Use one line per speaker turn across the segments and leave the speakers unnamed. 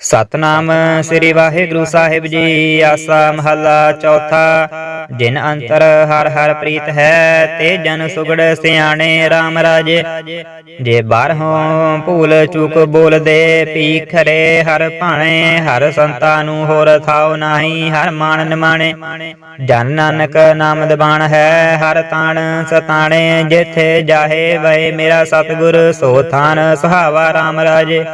ਸਤਨਾਮ ਸ੍ਰੀ ਵਾਹਿਗੁਰੂ ਸਾਹਿਬ ਜੀ, ਆਸਾ ਮਹੱਲਾ ਚੌਥਾ। ਜਿਨ ਅੰਤਰ ਹਰ ਹਰ ਪ੍ਰੀਤ ਹੈ, ਤੇ ਜਨ ਸੁਗੜ ਸਿਆਣੇ RAM ਰਾਜੇ। ਜੇ ਬਾਰਹੋਂ ਭੂਲ ਚੂਕ ਬੋਲਦੇ, ਪੀਖਰੇ ਹਰ ਭਾਣੇ, ਹਰ ਸੰਤਾਂ ਨੂੰ ਹੋਰ ਥਾਉ ਨਾਹੀ, ਹਰ ਮਾਨ ਨਿਮਾਣੇ। ਜਨ ਨਾਨਕ ਨਾਮ ਦਬਾਣ ਹੈ, ਹਰ ਤਾਣ ਸਤਾਣੇ। ਜਿਥੇ ਜਾਹੇ ਵੇ ਮੇਰਾ ਸਤਿਗੁਰ, ਸੋ ਥਾਨ ਸੁਹਾਵਾ RAM ਰਾਜੇ।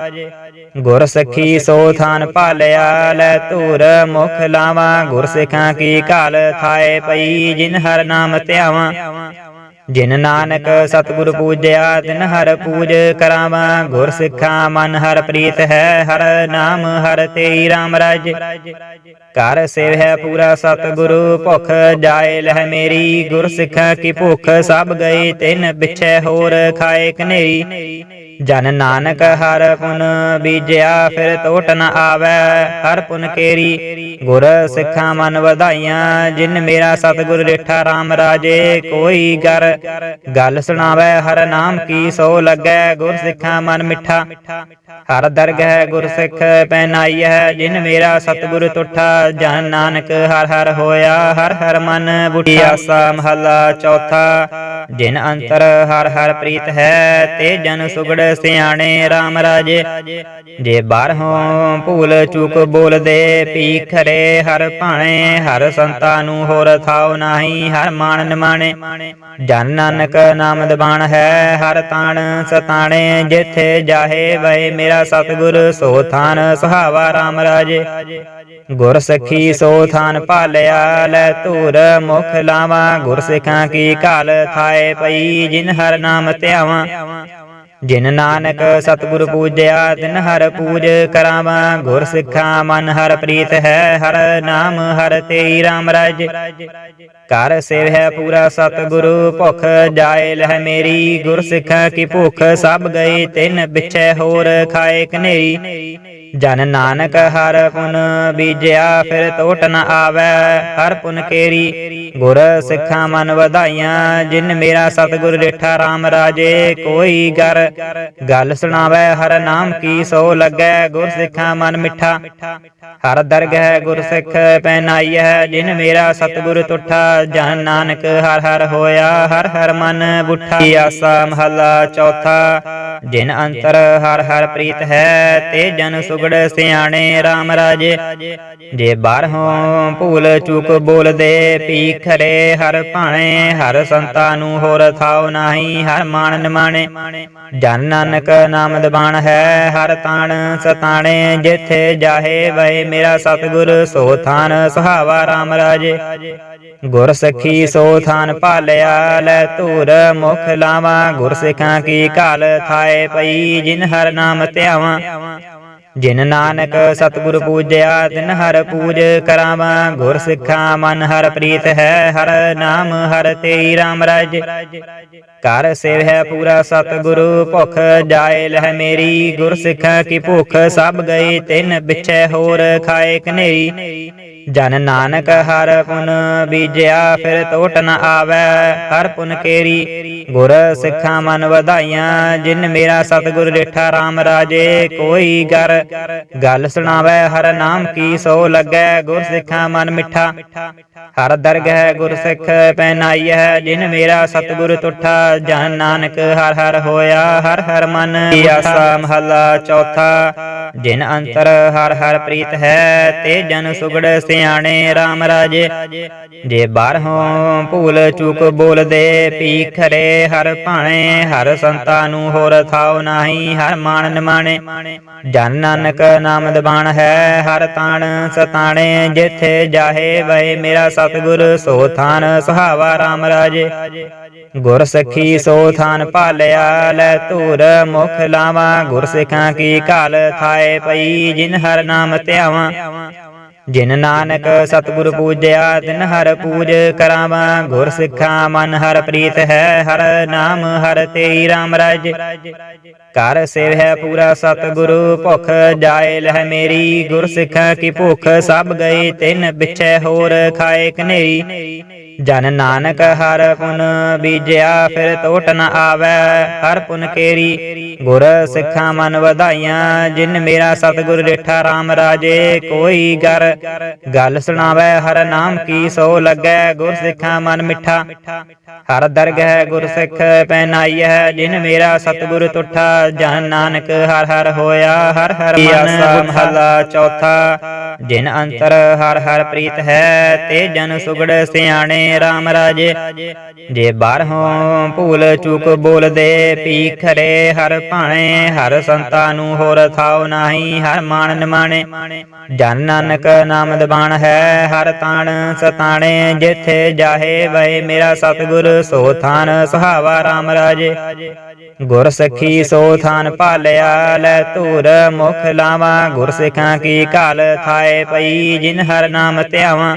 ਗੁਰ ਸਖੀ ਸੋ ਥਾਨ ਭਾਲਿਆ ਲੈ ਧੂਰ ਮੁਖ ਲਾਵਾਂ ਗੁਰ ਸਿੱਖਾਂ ਕੀ ਕਾਲ ਥਾਏ ਪਈ, ਜਿਨ ਹਰ ਨਾਮ ਧਿਆਵਾਂ। ਜਿਨ ਨਾਨਕ ਸਤਿਗੁਰ ਪੂਜਿਆ, ਤਿਨ ਹਰ ਪੂਜ ਕਰਾਵਾਂ। ਗੁਰ ਸਿੱਖਾਂ, ਮਨ ਹਰ ਪ੍ਰੀਤ ਹੈ, ਹਰ ਨਾਮ ਹਰ ਤੇਰੀ RAM ਰਾਜ। ਕਰ ਸੇਵ ਪੂਰਾ ਸਤਿਗੁਰੂ, ਭੁਖ ਜਾਏ ਲਹਿ ਮੇਰੀ। ਗੁਰ ਸਿੱਖਾਂ ਕੀ ਭੁਖ ਸਭ ਗਈ ਤਿਨ ਪਿਛੈ ਹੋਰ ਖਾਏ ਕਨੇਰੀ। ਜਨ ਨਾਨਕ ਹਰ ਪੁਨ ਬੀਜਿਆ, ਫਿਰ ਟੋਟ ਨ ਆਵੈ ਹਰ ਪੁਨ ਕੇਰੀ। ਗੁਰ ਸਿੱਖਾਂ ਮਨ ਵਧਾਈਆਂ, ਜਿਨ ਮੇਰਾ ਸਤਿਗੁਰ ਰੇਠਾ RAM ਰਾਜੇ। ਕੋਈ ਗਰ ਗੱਲ ਸੁਣਾਵੈ, ਹਰ ਨਾਮ ਕੀ ਸੋ ਲੱਗੈ ਗੁਰ ਸਿੱਖਾਂ ਮਨ ਮਿੱਠਾ। ਹਰ ਦਰਗਹਿ ਗੁਰ ਸਿੱਖ ਪੈਨਾਈਐ ਜਿਨ ਮੇਰਾ ਸਤਿਗੁਰ ਤੁਠਾ। ਜਨ ਨਾਨਕ ਹਰ ਹਰ ਹੋਇਆ, ਹਰ ਹਰ ਮਨ ਬੁੱਢੀ ਆਸਾ ਮਹੱਲਾ ਚੌਥਾ। ਜਿਨ ਅੰਤਰ ਹਰ ਹਰ ਪ੍ਰੀਤ ਹੈ, ਤੇ ਜਨ ਸੁਗੜ ਸਿਆਣੇ RAM ਰਾਜੇ। ਜੇ ਬਾਰਹੋਂ ਭੂਲ ਚੂਕ ਬੋਲਦੇ ਪੀਖਰੇ ਹਰ ਭਾਣੇ। ਹਰ ਸੰਤਾਂ ਨੂੰ ਹੋਰ ਥਾਉ ਨਾਹੀ, ਹਰ ਮਾਨ ਨਮਾਣੇ। ਜਨ ਨਾਨਕ ਨਾਮ ਦਬਾਣ ਹੈ, ਹਰ ਤਾਣ ਸਤਾਣੇ ਜਿਥੇ ਜਾਹੇ ਵੇ ਮੇਰਾ ਸਤਿਗੁਰ, ਸੋ ਥਾਨ ਸੁਹਾਵਾ RAM ਰਾਜੇ। ਗੁਰ ਸਖੀ ਸੋ ਥਾਨ ਭਾਲਿਆ, ਲੈ ਧੂਰ ਮੁਖ ਲਾਵਾਂ। ਗੁਰ ਸਿੱਖਾਂ ਕੀ ਕਾਲ ਥਾਏ ਪਈ, ਜਿਨ ਹਰ ਨਾਮ ਧਿਆਵਾਂ। ਜਿਨ ਨਾਨਕ ਸਤਿਗੁਰ ਪੂਜਿਆ, ਤਿਨ ਹਰ ਪੂਜ ਕਰਾਵਾਂ, ਗੁਰ ਸਿੱਖਾਂ ਮਨ ਹਰ ਪ੍ਰੀਤ ਹੈ, ਹਰ ਨਾਮ ਹਰ ਤੇਰੀ RAM ਰਾਜ। ਕਰ ਸੇਵ ਪੂਰਾ ਸਤਿਗੁਰੂ, ਭੁਖ ਜਾਏ ਲਹਿ ਮੇਰੀ, ਗੁਰ ਸਿੱਖਾਂ ਕੀ ਭੁਖ ਸਭ ਗਈ ਤਿਨ ਪਿਛੈ ਹੋਰ ਖਾਏ ਕਨੇਰੀ। ਜਨ ਨਾਨਕ ਹਰ ਪੁਨ ਬੀਜਿਆ, ਫਿਰ ਟੋਟ ਨ ਆਵੈ ਹਰ ਪੁਨ ਕੇਰੀ। ਗੁਰ ਸਿੱਖਾਂ ਮਨ ਵਧਾਈਆਂ, ਜਿਨ ਮੇਰਾ ਸਤਿਗੁਰ ਰੇਠਾ RAM ਰਾਜੇ, ਕੋਈ ਗਰ ਗੱਲ ਸੁਣਾਵੈ ਹਰ ਨਾਮ ਕੀ ਸੋ ਲੱਗੈ ਗੁਰ ਸਿੱਖਾਂ ਮਨ ਮਿੱਠਾ। ਹਰ ਦਰਗਹਿ ਗੁਰ ਸਿੱਖ ਪੈਨਾਈਐ ਜਿਨ ਮੇਰਾ ਸਤਿਗੁਰ ਤੁਠਾ ਜਨ ਨਾਨਕ ਹਰ ਹਰ ਹੋਇਆ ਹਰ ਹਰ ਮਨ ਬੁੱਠਾ ਆਸਾ ਮਹੱਲਾ ਚੌਥਾ ਜਿਨ ਅੰਤਰ ਹਰ ਹਰ ਪ੍ਰੀਤ ਹੈ ਤੇ ਜਨ ਸੁਗੜ ਸਿਆਣੇ RAM ਰਾਜੇ। ਜੇ ਬਾਰਹੋਂ ਭੂਲ ਚੂਕ ਬੋਲਦੇ ਪੀਖਰੇ ਹਰ ਭਾਣੇ ਹਰ ਸੰਤਾਂ ਨੂੰ ਹੋਰ ਥਾਉ ਨਾਹੀ ਹਰ ਮਾਨ ਨਿਮਾਣੇ। ਜਨ ਨਾਨਕ ਨਾਮ ਦਬਾਣ ਹੈ ਹਰ ਤਾਣ ਸਤਾਣੇ ਜਿਥੇ ਜਾਹੇ ਵੇ ਮੇਰਾ ਸਤਿਗੁਰ, ਸੋ ਥਾਨ ਸੁਹਾਵਾ RAM ਰਾਜੇ ਗੁਰ ਸਖੀ ਸੋ ਥਾਨ ਭਾਲਿਆ, ਲੈ ਧੂਰ ਮੁਖ ਲਾਵਾਂ। ਜਿਨ ਨਾਨਕ ਸਤਿਗੁਰ ਪੂਜਿਆ ਤਿਨ ਹਰ ਪੂਜ ਕਰਾਵਾਂ। ਗੁਰ ਸਿੱਖਾਂ ਮਨ ਹਰ ਪ੍ਰੀਤ ਹੈ ਹਰ ਨਾਮ ਹਰ ਤੇਰੀ RAM ਰਾਜ। ਕਰ ਹੈ ਪੂਰਾ ਸਤਿਗੁਰੂ ਭੁਖ ਜਾਏ ਲਹਿ ਮੇਰੀ। ਗੁਰ ਸਿੱਖਾਂ ਕੀ ਭੁਖ ਸਭ ਗਈ ਤਿਨ ਪਿਛੈ ਹੋਰ ਖਾਏ ਕਨੇਰੀ ਜਨ ਨਾਨਕ ਹਰ ਪੁਨ ਬੀਜਿਆ, ਫਿਰ ਟੋਟ ਨ ਆਵੈ, ਹਰ ਪੁਨ ਕੇਰੀ। ਗੁਰ ਸਿੱਖਾਂ ਮਨ ਵਧਾਈਆਂ, ਜਿਨ ਮੇਰਾ ਸਤਿਗੁਰ ਰੇਠਾ RAM ਰਾਜੇ, ਕੋਈ ਗਰ ਗੱਲ ਸੁਣਾਵੈ, ਹਰ ਨਾਮ ਕੀ ਸੋ ਲੱਗੈ, ਗੁਰ ਸਿੱਖਾਂ ਮਨ ਮਿੱਠਾ। ਹਰ ਦਰਗ ਹੈ ਗੁਰ ਸਿੱਖ ਹੈ, ਜਿਨ ਮੇਰਾ ਸਤਿਗੁਰ ਤੁਠਾ, ਜਨ ਨਾਨਕ ਹਰ ਹਰ ਹੋਇਆ, ਹਰ ਹਰ ਮਨ ਆਸਾ ਮਹੱਲਾ ਚੌਥਾ। ਜਿਨ ਅੰਤਰ ਹਰ ਹਰ ਪ੍ਰੀਤ ਹੈ, ਤੇ ਜਨ ਸੁਗੜ ਸਿਆਣੇ RAM ਰਾਜੇ। ਜੇ ਬਾਰਹੋਂ ਭੂਲ ਚੂਕ ਬੋਲਦੇ ਪੀ ਖਰੇ ਹਰ ਭਾਣੇ, ਹਰ ਸੰਤਾਂ ਨੂੰ ਹੋਰ ਥਾਉ ਨਾਹੀ, ਹਰ ਮਾਨ ਨਿਮਾਣੇ। ਜਨ ਨਾਨਕ ਨਾਮ ਦਬਾਣ ਹੈ, ਹਰ ਤਾਣ ਸਤਾਣੇ, ਜਿਥੇ ਜਾਹੇ ਵੇ ਮੇਰਾ ਸਤਿਗੁਰ ਸੋ ਥਾਨ, ਸੁਹਾਵਾ RAM ਰਾਜੇ। ਗੁਰ ਸਖੀ ਸੋ ਥਾਨ ਭਾਲਿਆ ਲੈ ਧੂਰ ਮੁਖ ਲਾਵਾਂ। ਗੁਰ ਸਿੱਖਾਂ ਕੀ ਕਾਲ ਥਾਏ ਪਈ, ਜਿਨ ਹਰ ਨਾਮ ਧਿਆਵਾਂ। ਜਿਨ ਨਾਨਕ ਸਤਿਗੁਰ ਪੂਜਿਆ, ਤਿਨ ਹਰ ਪੂਜ ਕਰਾਵਾਂ। ਗੁਰ ਸਿੱਖਾਂ, ਮਨ ਹਰ ਪ੍ਰੀਤ ਹੈ, ਹਰ ਨਾਮ ਹਰ ਤੇਰੀ RAM ਰਾਜ। ਕਰ ਸੇਵਹਿ ਪੂਰਾ ਸਤਿਗੁਰੂ, ਭੁਖ ਜਾਏ ਲਹਿ ਮੇਰੀ। ਗੁਰ ਸਿੱਖਾਂ ਕੀ ਭੁਖ ਸਭ ਗਏ, ਤਿਨ ਵਿਛੈ ਹੋਰ ਖਾਏ ਕਨੇਰੀ। ਜਨ ਨਾਨਕ ਹਰ ਪੁਨ ਬੀਜਿਆ, ਫਿਰ ਟੋਟ ਨ ਆਵੈ ਹਰ ਪੁਨ ਕੇਰੀ। ਗੁਰ ਸਿੱਖਾਂ ਮਨ ਵਧਾਈਆਂ, ਜਿਨ ਮੇਰਾ ਸਤਿਗੁਰ ਰੇਠਾ RAM ਰਾਜੇ। ਕੋਈ ਗਰ ਗੱਲ ਸੁਣਾਵੈ ਹਰ ਨਾਮ ਕੀ ਸੋ ਲੱਗੈ ਗੁਰ ਸਿੱਖਾਂ ਮਨ ਮਿੱਠਾ। ਹਰ ਦਰਗਹਿ ਗੁਰ ਸਿੱਖ ਪੈਨਾਈਐ ਜਿਨ ਮੇਰਾ ਸਤਿਗੁਰ ਤੁਠਾ। ਜਨ ਨਾਨਕ ਹਰ ਹਰ ਹੋਇਆ ਹਰ ਹਰ ਮਨ ਮਹਲਾ ਚੌਥਾ। ਜਿਨ ਅੰਤਰ ਹਰ ਹਰ ਪ੍ਰੀਤ ਹੈ ਤੇ ਜਨ ਸੁਗੜ ਸਿਆਣੇ RAM ਰਾਜੇ। ਜੇ ਬਾਹਰੋਂ ਭੂਲ ਚੂਕ ਬੋਲਦੇ ਪੀਖਰੇ ਹਰ ਭਾਣੇ ਹਰ ਸੰਤਾ ਨੂੰ ਹੋਰ ਥਾਉ ਨਾਹੀ ਹਰ ਮਾਨ ਨਿਮਾਣੇ। ਜਨ ਨਾਨਕ ਨਾਮ ਦਬਾਣ ਹੈ, ਹਰ ਤਾਣ ਸਤਾਣੇ, ਜਿਥੇ ਜਾਹੇ ਵੇ ਮੇਰਾ ਸਤਿਗੁਰ, ਸੋ ਥਾਨ ਸੁਹਾਵਾ RAM ਰਾਜੇ। ਗੁਰ ਸਖੀ ਸੋ ਥਾਨ ਭਾਲਿਆ, ਲੈ ਧੂਰ ਮੁਖ ਲਾਵਾਂ। ਗੁਰ ਸਿੱਖਾਂ ਕੀ ਕਾਲ ਥਾਏ ਪਈ, ਜਿਨ ਹਰ ਨਾਮ ਧਿਆਵਾਂ।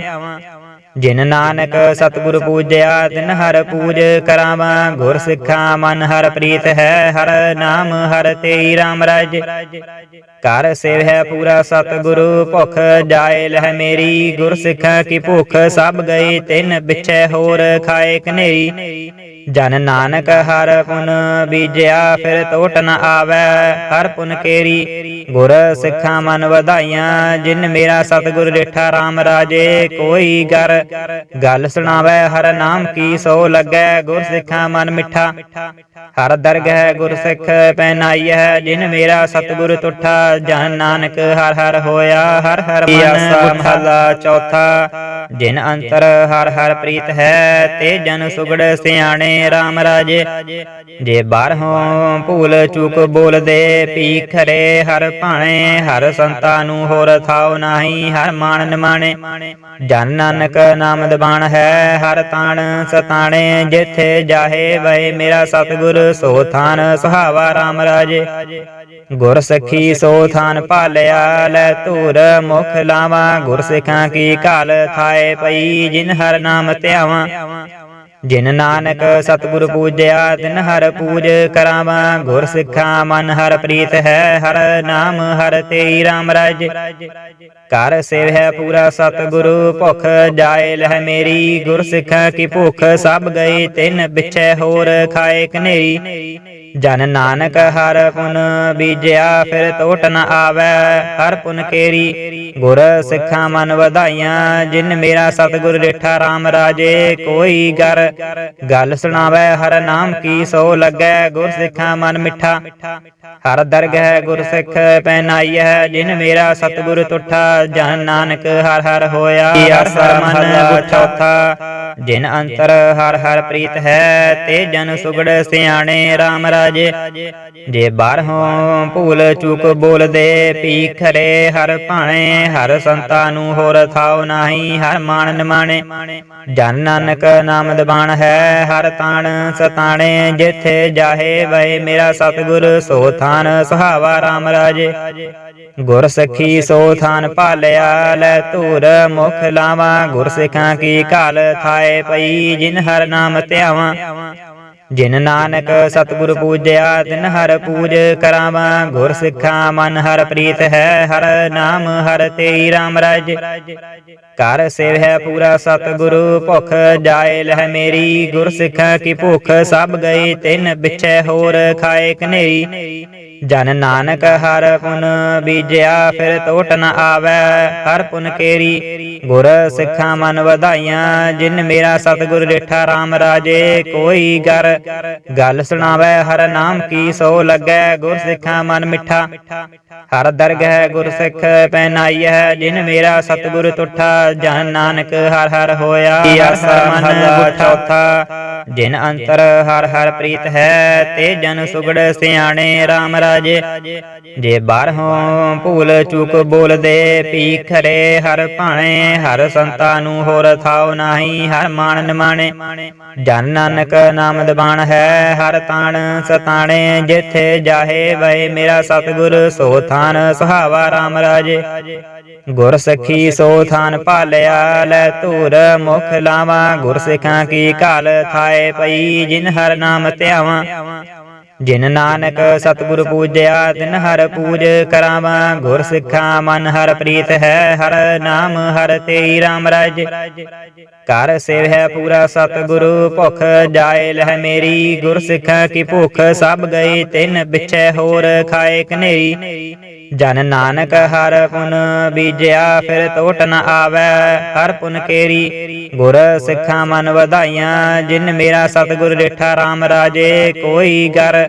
ਜਿਨ ਨਾਨਕ ਸਤਿਗੁਰ ਪੂਜਿਆ, ਤਿਨ ਹਰ ਪੂਜ ਕਰਾਵਾਂ, ਗੁਰ ਸਿੱਖਾਂ ਮਨ ਹਰ ਪ੍ਰੀਤ ਹੈ, ਹਰ ਨਾਮ ਹਰ ਤੇਈ RAM ਰਾਜ। ਕਰ ਸੇਵਹਿ ਪੂਰਾ ਸਤਿਗੁਰੂ, ਭੁਖ ਜਾਏ ਲਹਿ ਮੇਰੀ, ਗੁਰ ਸਿੱਖਾਂ ਕੀ ਭੁਖ ਸਭ ਗਏ, ਤਿਨ ਵਿਛੈ ਹੋਰ ਖਾਏ ਕਨੇਰੀ। ਜਨ ਨਾਨਕ ਹਰ ਪੁਨ ਬੀਜਿਆ, ਫਿਰ ਟੋਟ ਨ ਆਵੈ ਹਰ ਪੁਨ ਕੇਰੀ। ਗੁਰ ਸਿੱਖਾਂ ਮਨ ਵਧਾਈਆਂ, ਜਿਨ ਮੇਰਾ ਸਤਿਗੁਰ ਰੇਠਾ RAM ਰਾਜੇ, ਕੋਈ ਗਰ ਗੱਲ ਸੁਣਾਵੈ ਹਰ ਨਾਮ ਕੀ ਸੋ ਲੱਗੈ ਗੁਰ ਸਿੱਖਾਂ ਮਨ ਮਿੱਠਾ। ਹਰ ਦਰਗਹਿ ਗੁਰ ਸਿੱਖ ਪੈਨਾਈਐ ਜਿਨ ਮੇਰਾ ਸਤਿਗੁਰ ਤੁਠਾ। ਜਨ ਨਾਨਕ ਹਰ ਹਰ ਹੋਇਆ ਹਰ ਹਰ ਮਨ ਮਹਲਾ ਚੌਥਾ। ਜਿਨ ਅੰਤਰ ਹਰ ਹਰ ਪ੍ਰੀਤ ਹੈ ਤੇ ਜਨ ਸੁਗੜ ਸਿਆਣੇ RAM ਰਾਜੇ। ਜੇ ਬਾਹਰੋਂ ਭੂਲ ਚੂਕ ਬੋਲਦੇ ਪੀਖਰੇ ਹਰ ਭਾਣੇ। ਹਰ ਸੰਤਾ ਨੂੰ ਹੋਰ ਥਾਉ ਨਾਹੀ ਹਰ ਮਾਨ ਨਿਮਾਣੇ। ਜਨ ਨਾਨਕ ਨਾਮ ਦਬਾਣ ਹੈ, ਹਰ ਤਾਣ ਸਤਾਣੇ ਜਿਥੇ ਜਾਹੇ ਵੇ ਮੇਰਾ ਸਤਿਗੁਰ, ਸੋ ਥਾਨ ਸੁਹਾਵਾ RAM ਰਾਜੇ। ਗੁਰ ਸਖੀ ਸੋ ਥਾਨ ਭਾਲਿਆ, ਲੈ ਧੂਰ ਮੁਖ ਲਾਵਾਂ। ਗੁਰ ਸਿੱਖਾਂ ਕੀ ਕਾਲ ਥਾਏ ਪਈ, ਜਿਨ ਹਰ ਨਾਮ ਧਿਆਵਾਂ। ਜਿਨ ਨਾਨਕ ਸਤਿਗੁਰ ਪੂਜਿਆ, ਤਿਨ ਹਰ ਪੂਜ ਕਰਾਵਾਂ। ਗੁਰ ਸਿੱਖਾਂ ਮਨ ਹਰ ਪ੍ਰੀਤ ਹੈ, ਹਰ ਨਾਮ ਹਰ ਤੇਈ RAM ਰਾਜ। ਕਰ ਸੇਵਹਿ ਪੂਰਾ ਸਤਿਗੁਰੂ, ਭੁਖ ਜਾਏ ਲਹਿ ਮੇਰੀ। ਗੁਰ ਸਿੱਖਾਂ ਕੀ ਭੁਖ ਸਭ ਗਏ, ਤਿਨ ਵਿਛੈ ਹੋਰ ਖਾਏ ਕਨੇਰੀ। ਜਨ ਨਾਨਕ ਹਰ ਪੁਨ ਬੀਜਿਆ, ਫਿਰ ਟੋਟ ਨ ਆਵੈ ਹਰ ਪੁਨ ਕੇਰੀ। ਗੁਰ ਸਿੱਖਾਂ ਮਨ ਵਧਾਈਆਂ, ਜਿਨ ਮੇਰਾ ਸਤਿਗੁਰ ਰੇਠਾ RAM ਰਾਜੇ। ਕੋਈ ਗਰ ਗੱਲ ਸੁਣਾਵੈ, ਹਰ ਨਾਮ ਕੀ ਸੋ ਲੱਗੈ ਗੁਰ ਸਿੱਖਾਂ ਮਨ ਮਿੱਠਾ। ਹਰ ਦਰਗਹਿ ਗੁਰ ਸਿੱਖ ਪੈਨਾਈਐ ਜਿਨ ਮੇਰਾ ਸਤਿਗੁਰ ਤੁਠਾ। ਜਨ ਨਾਨਕ ਹਰ ਹਰ ਹੋਇਆ ਹਰ ਮਨ ਚੌਥਾ ਜਿਨ ਅੰਤਰ ਹਰ ਹਰ ਪ੍ਰੀਤ ਹੈ, ਤੇ ਜਨ ਸੁਗੜ ਸਿਆਣੇ RAM ਰਾਜੇ। ਜੇ ਬਾਹਰੋਂ ਭੂਲ ਚੂਕ ਬੋਲਦੇ ਪੀ ਖਰੇ ਹਰ ਭਾਣੇ, ਹਰ ਸੰਤਾ ਨੂੰ ਹੋਰ ਥਾਉ ਨਾਹੀ, ਹਰ ਮਾਨ ਨਮਾਣੇ। ਜਨ ਨਾਨਕ ਨਾਮ ਦਬਾਣ ਹੈ, ਹਰ ਤਾਣ ਸਤਾਣੇ ਜਿਥੇ ਜਾਹੇ ਵੇ ਮੇਰਾ ਸਤਿਗੁਰ, ਸੋ ਥਾਨ ਸੁਹਾਵਾ RAM ਰਾਜੇ। ਗੁਰ ਸਖੀ ਸੋ ਥਾਨ ਭਾਲਿਆ, ਲੈ ਧੂਰ ਮੁਖ ਲਾਵਾਂ। ਗੁਰ ਸਿੱਖਾਂ ਕੀ ਕਾਲ ਥਾਏ ਪਈ, ਜਿਨ ਹਰ ਨਾਮ ਧਿਆਵਾਂ। ਜਿਨ ਨਾਨਕ ਸਤਿਗੁਰ ਪੂਜਿਆ, ਤਿਨ ਹਰ ਪੂਜ ਕਰਾਵਾਂ। ਗੁਰ ਸਿੱਖਾਂ, ਮਨ ਹਰ ਪ੍ਰੀਤ ਹੈ, ਹਰ ਨਾਮ, ਹਰ ਤੇਰੀ RAM ਰਾਜ। ਕਰ ਸੇਵਹਿ ਪੂਰਾ ਸਤਿਗੁਰੂ, ਭੁਖ ਜਾਏ ਲਹਿ ਮੇਰੀ। ਗੁਰ ਸਿੱਖਾਂ ਕੀ ਭੁਖ ਸਭ ਗਏ, ਤਿਨ ਵਿਛੈ ਹੋਰ ਖਾਏ ਕਨੇਰੀ। ਜਨ ਨਾਨਕ ਹਰ ਪੁਨ ਬੀਜਿਆ, ਫਿਰ ਟੋਟ ਨ ਆਵੈ, ਹਰ ਪੁਨ ਕੇਰੀ। ਗੁਰ ਸਿੱਖਾਂ ਮਨ ਵਧਾਈਆਂ, ਜਿਨ ਮੇਰਾ ਸਤਿਗੁਰ ਰੇਠਾ RAM ਰਾਜੇ, ਕੋਈ ਗਰ ਗੱਲ ਸੁਣਾਵੈ, ਹਰ ਨਾਮ ਕੀ ਸੋ ਲੱਗੈ ਗੁਰ ਸਿੱਖਾਂ ਮਨ ਮਿੱਠਾ। ਹਰ ਦਰਗਹਿ ਗੁਰ ਸਿੱਖ ਪੈਨਾਈਐ ਜਿਨ ਮੇਰਾ ਸਤਿਗੁਰ ਤੁਠਾ। ਜਨ ਨਾਨਕ ਹਰ ਹਰ ਹੋਇਆ ਹਰ ਮਨ ਚੌਥਾ ਜਿਨ ਅੰਤਰ ਹਰ ਹਰ ਪ੍ਰੀਤ ਹੈ, ਤੇ ਜਨ ਸੁਗੜ ਸਿਆਣੇ RAM ਰਾਜੇ। ਜੇ ਬਾਹਰੋਂ ਭੂਲ ਚੂਕ ਬੋਲਦੇ ਪੀ ਖਰੇ ਹਰ ਭਾਣੇ, ਹਰ ਸੰਤਾ ਨੂੰ ਹੋਰ ਥਾਉ ਨਾਹੀ, ਹਰ ਮਾਨ ਨਮਾਣੇ। ਜਨ ਨਾਨਕ ਨਾਮ ਦਬਾਣ ਬਾਣ ਹੈ, ਹਰ ਤਾਣ ਸਤਾਣੇ ਜਿੱਥੇ ਜਾਹੇ ਵੇ ਮੇਰਾ ਸਤਿਗੁਰ, ਸੋ ਥਾਨ ਸੁਹਾਵਾ RAM ਰਾਜੇ। ਗੁਰ ਸਖੀ ਸੋ ਥਾਨ ਭਾਲਿਆ, ਲੈ ਧੂਰ ਮੁਖ ਲਾਵਾ। ਗੁਰ ਸਿੱਖਾਂ ਕੀ ਕਾਲ ਥਾਏ ਪਈ, ਜਿਨ ਹਰ ਨਾਮ ਧਿਆਵਾਂ। ਜਿਨ ਨਾਨਕ ਸਤਿਗੁਰ ਪੂਜਿਆ, ਤਿਨ ਹਰ ਪੂਜ ਕਰਾਵਾਂ। ਗੁਰ ਸਿੱਖਾਂ, ਮਨ ਹਰ ਪ੍ਰੀਤ ਹੈ, ਹਰ ਨਾਮ ਹਰ ਤੇਰੀ RAM ਰਾਜ। ਕਰ ਸੇਵਹਿ ਪੂਰਾ ਸਤਿਗੁਰੂ, ਭੁਖ ਜਾਏ ਲਹਿ ਮੇਰੀ। ਗੁਰ ਸਿੱਖਾਂ ਕੀ ਭੁਖ ਸਭ ਗਈ ਤਿਨ ਵਿਛੈ ਹੋਰ ਖਾਏ ਕਨੇਰੀ। ਜਨ ਨਾਨਕ ਹਰ ਪੁਨ ਬੀਜਿਆ, ਫਿਰ ਟੋਟ ਨ ਆਵੈ, ਹਰ ਪੁਨ ਕੇਰੀ। ਗੁਰ ਸਿੱਖਾਂ ਮਨ ਵਧਾਈਆਂ, ਜਿਨ ਮੇਰਾ ਸਤਿਗੁਰ ਰੇਠਾ RAM ਰਾਜੇ। ਕੋਈ ਗਰ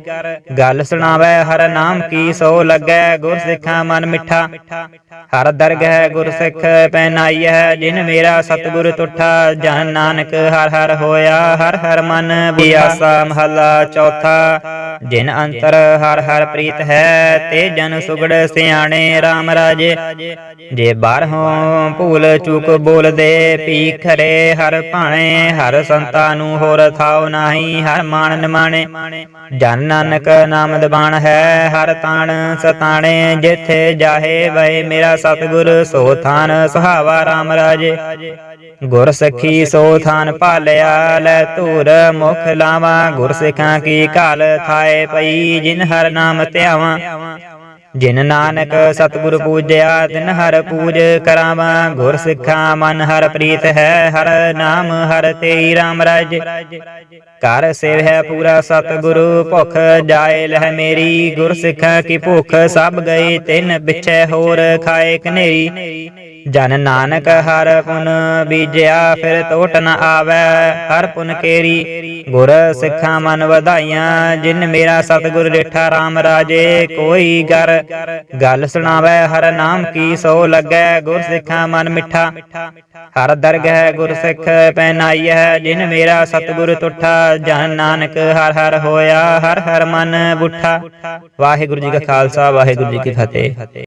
ਗੱਲ ਸੁਣਾਵੈ ਹਰ ਨਾਮ ਕੀ ਸੋ ਲੱਗੈ ਗੁਰ ਸਿੱਖਾਂ ਮਨ ਮਿੱਠਾ। ਹਰ ਦਰਗ ਹੈ ਗੁਰ ਸਿੱਖ ਹੈ, ਜਿਨ ਮੇਰਾ ਸਤਿਗੁਰ ਤੁਠਾ। ਜਨ ਨਾਨਕ ਹਰ ਹਰ ਹੋਇਆ, ਹਰ ਹਰ ਮਨ ਬਿਆਸਾ ਮਹਲਾ ਚੌਥਾ। ਜਿਨ ਅੰਤਰ ਹਰ ਹਰ ਪ੍ਰੀਤ ਹੈ, ਤੇ ਜਨ ਸੁਗੜ ਸਿਆਣੇ RAM ਰਾਜੇ। ਜੇ ਬਾਹਰੋਂ ਭੂਲ ਚੂਕ ਬੋਲਦੇ ਪੀ ਖਰੇ ਹਰ ਭਾਣੇ, ਹਰ ਸੰਤਾ ਨੂੰ ਹੋਰ ਥਾਉ ਨਾਹੀ, ਹਰ ਮਾਨ ਨਿਮਾਣੇ। ਜਨ ਨਾਨਕ ਨਾਮ ਦਬਾਣ ਹੈ, ਹਰ ਤਾਣ ਸਤਾਣੇ, ਜਿੱਥੇ ਜਾਹੇ ਵੇ ਮੇਰਾ ਸਤਿਗੁਰ, ਸੋ ਥਾਨ ਸੁਹਾਵਾ RAM ਰਾਜੇ। ਗੁਰ ਸਖੀ ਸੋ ਥਾਨ ਭਾਲਿਆ, ਲੈ ਧੂਰ ਮੁਖ ਲਾਵਾ। ਗੁਰ ਸਿੱਖਾਂ ਕੀ ਕਾਲ ਥਾਏ ਪਈ, ਜਿਨ ਹਰ ਨਾਮ ਧਿਆਵਾਂ। ਜਿਨ ਨਾਨਕ ਸਤਿਗੁਰ ਪੂਜਿਆ, ਤਿਨ ਹਰ ਪੂਜ ਕਰਾਵਾਂ। ਗੁਰ ਸਿੱਖਾਂ ਮਨ ਹਰ ਪ੍ਰੀਤ ਹੈ, ਹਰ ਨਾਮ ਹਰ ਤੇਰੀ RAM ਰਾਜ। ਕਰ ਸੇਵਹਿ ਪੂਰਾ ਸਤਿਗੁਰੂ, ਭੁਖ ਜਾਏ ਲਹਿ ਮੇਰੀ। ਗੁਰ ਸਿੱਖਾਂ ਕੀ ਭੁਖ ਸਭ ਗਈ ਤਿਨ ਵਿਛੈ ਹੋਰ ਖਾਏ ਕਨੇਰੀ। ਜਨ ਨਾਨਕ ਹਰ ਪੁਨ ਬੀਜਿਆ, ਫਿਰ ਟੋਟ ਨ ਆਵੈ ਹਰ ਪੁਨ ਕੇਰੀ। ਗੁਰ ਸਿੱਖਾਂ ਮਨ ਵਧਾਈਆਂ, ਜਿਨ ਮੇਰਾ ਸਤਿਗੁਰ ਰੇਠਾ RAM ਰਾਜੇ। ਕੋਈ ਗਰ ਗੱਲ ਸੁਣਾਵੈ, ਹਰ ਨਾਮ ਕੀ ਸੋ ਲੱਗੈ ਗੁਰ ਸਿੱਖਾਂ ਮਨ ਮਿੱਠਾ। ਹਰ ਦਰਗਹਿ ਗੁਰ ਸਿੱਖ ਹੈ, ਜਿਨ ਮੇਰਾ ਸਤਿਗੁਰ ਤੁਠਾ। ਜਨ ਨਾਨਕ ਹਰ ਹਰ ਹੋਇਆ, ਹਰ ਹਰ ਮਨ ਬੁੱਠਾ। ਵਾਹਿਗੁਰੂ ਜੀ ਕਾ ਖਾਲਸਾ, ਵਾਹਿਗੁਰੂ ਜੀ ਕੀ ਫਤਿਹ।